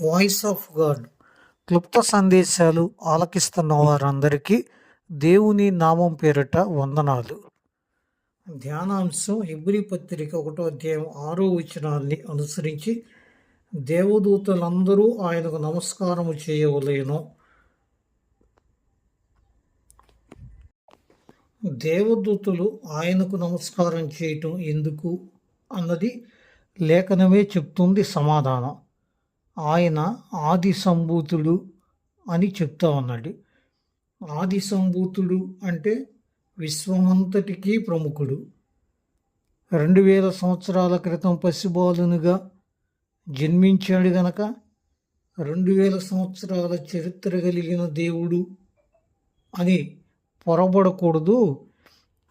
Voice of God. క్లుప్త సందేశాలు ఆలకిస్తున్న వారందరికీ దేవుని నామం పేరిట వందనాలు. ధ్యానాంశం హిబ్రి పత్రిక ఒకటో అధ్యాయం ఆరో వచనాన్ని అనుసరించి దేవదూతలందరూ ఆయనకు నమస్కారము చేయవలేను. దేవదూతలు ఆయనకు నమస్కారం చేయటం ఎందుకు అన్నది లేఖనమే చెప్తుంది సమాధానం. ఆయన ఆది సంభూతుడు అని చెప్తా ఉన్నాడు. ఆది సంభూతుడు అంటే విశ్వమంతటికీ ప్రముఖుడు. రెండు వేల సంవత్సరాల క్రితం పసిబాలునుగా జన్మించాడు గనక రెండు వేల సంవత్సరాల చరిత్ర కలిగిన దేవుడు అని పొరబడకూడదు.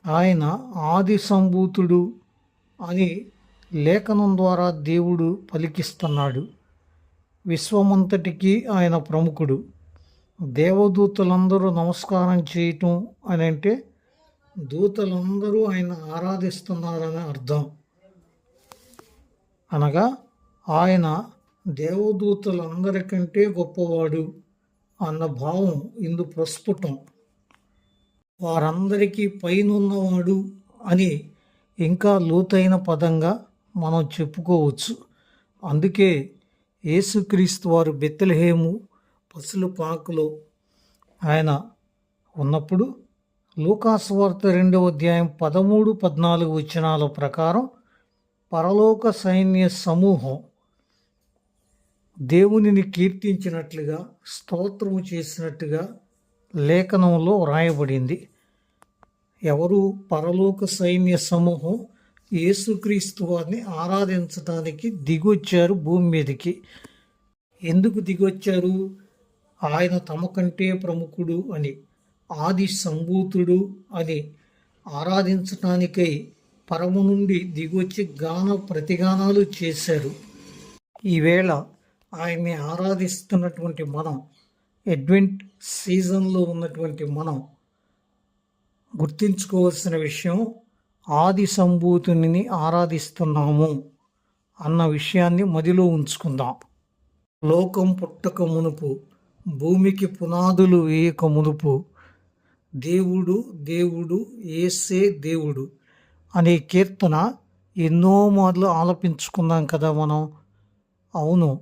ఆయన ఆది సంభూతుడు అని లేఖనం ద్వారా దేవుడు పలికిస్తున్నాడు. విశ్వమంతటికి ఆయన ప్రముఖుడు. దేవదూతలందరూ నమస్కారం చేయటం అని అంటే దూతలందరూ ఆయన ఆరాధిస్తున్నారని అర్థం. అనగా ఆయన దేవదూతలందరికంటే గొప్పవాడు అన్న భావం ఇందు ప్రస్ఫుటం. వారందరికీ పైనున్నవాడు అని ఇంకా లోతైన పదంగా మనం చెప్పుకోవచ్చు. అందుకే యేసుక్రీస్తు వారు బెత్తలహేము పసుల పాకులో ఆయన ఉన్నప్పుడు లూకాస్వార్త రెండవ అధ్యాయం పదమూడు పద్నాలుగు వచనాల ప్రకారం పరలోక సైన్య సమూహం దేవునిని కీర్తించినట్లుగా స్తోత్రము చేసినట్టుగా లేఖనంలో వ్రాయబడింది. ఎవరు పరలోక సైన్య సమూహం యేసుక్రీస్తు వారిని ఆరాధించడానికి దిగొచ్చారు భూమి మీదకి. ఎందుకు దిగొచ్చారు? ఆయన తమ కంటే ప్రముఖుడు అని ఆది సంభూతుడు అని ఆరాధించటానికై పరము నుండి దిగొచ్చి గాన ప్రతిగానాలు చేశారు. ఈవేళ ఆయన్ని ఆరాధిస్తున్నటువంటి మనం అడ్వెంట్ సీజన్లో ఉన్నటువంటి మనం గుర్తించుకోవాల్సిన విషయం ఆది సంభూతుని ఆరాధిస్తున్నాము అన్న విషయాన్ని మదిలో ఉంచుకుందాం. లోకం పుట్టక మునుపు భూమికి పునాదులు వేయక మునుపు దేవుడు దేవుడు ఏసే దేవుడు అనే కీర్తన ఎన్నో మార్లు ఆలపించుకున్నాం కదా మనం. అవును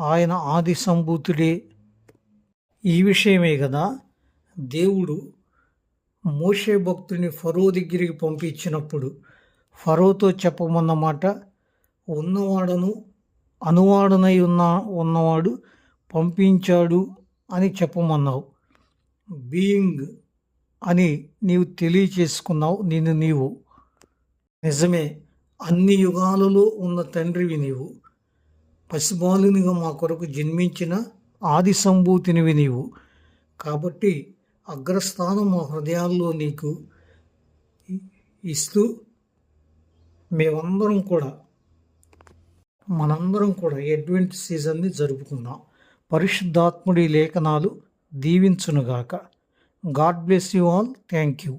ఆయన ఆది సంభూతుడే. ఈ విషయమే కదా దేవుడు మోషే భక్తుని ఫరో దగ్గరికి పంపించినప్పుడు ఫరోతో చెప్పమన్నమాట ఉన్నవాడను అనువాడనై ఉన్న ఉన్నవాడు పంపించాడు అని చెప్పమన్నావు. బీయింగ్ అని నీవు తెలియచేసుకున్నావు నిన్ను నీవు. నిజమే అన్ని యుగాలలో ఉన్న తండ్రివి నీవు. పసిబాలునిగా మా కొరకు జన్మించిన ఆది సంభూతినివి నీవు. కాబట్టి అగ్రస్థానం మా హృదయాల్లో నీకు ఇస్తూ మేమందరం కూడా మనందరం కూడా ఎడ్వెంట్ సీజన్ని జరుపుకుందాం. పరిశుద్ధాత్ముడి లేఖనాలు దీవించునుగాక. God bless you all. Thank you.